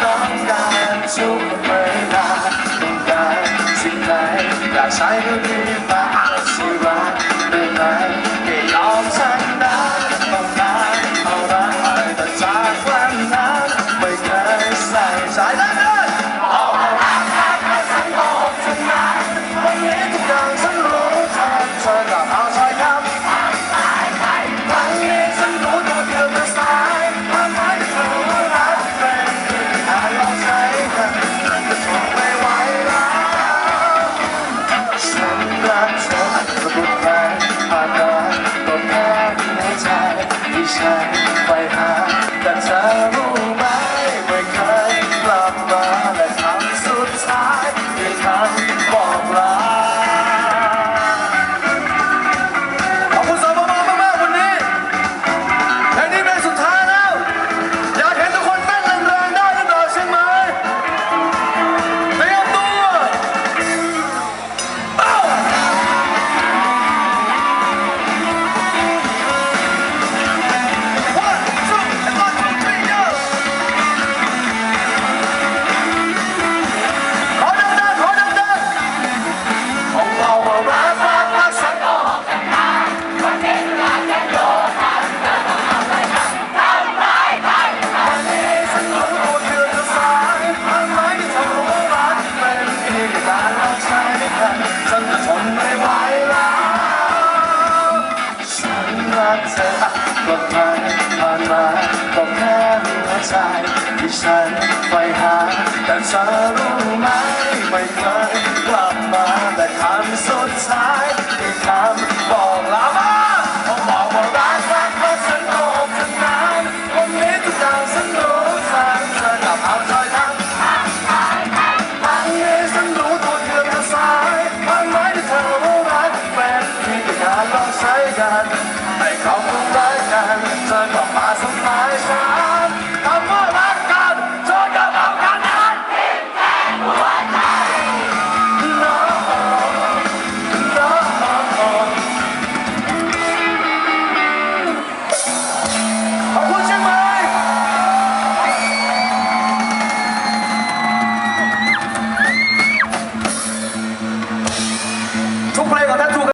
等待中回来，等待醒来，让幸福弥漫。 ธอก็ผ่านผ่านมาก็แค่หัวใจที่ฉันไปหา แต่เธอรู้ไหมไม่เคยกลับมาแต่คำสุดท้าย